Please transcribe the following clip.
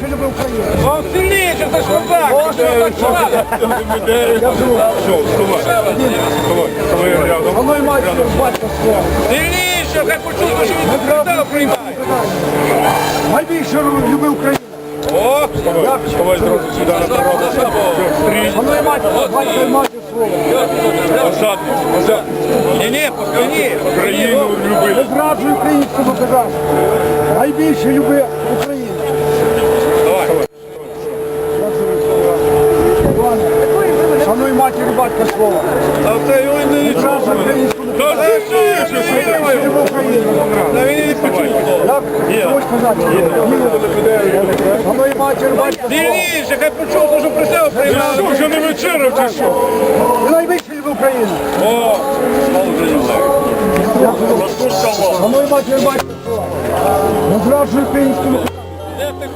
що любив Україну. Он сильнейший, це ж козак! Боже, так чувак! Воно й мать, батько своє. Сильніше, хай почув, що він відповідав, приймай. Найбільше любив Україну. О, вставай, вставай зразу сюди на дорогу. Все, Воно Ні-ні, поклоні. Україну любив. Не зраджуй українському державу. Найбільше любив А це його не Не державу. Та ти Найбільше. Та він не. Як? Ось сказати. Шануй матір батька. Хай почув, що прийшов, Ти приймає. що, вже не вечеряв чи що? І найбільше любив Україну. О, молодець. Шануй матір і батька свого. Не зраджуй українському Де ти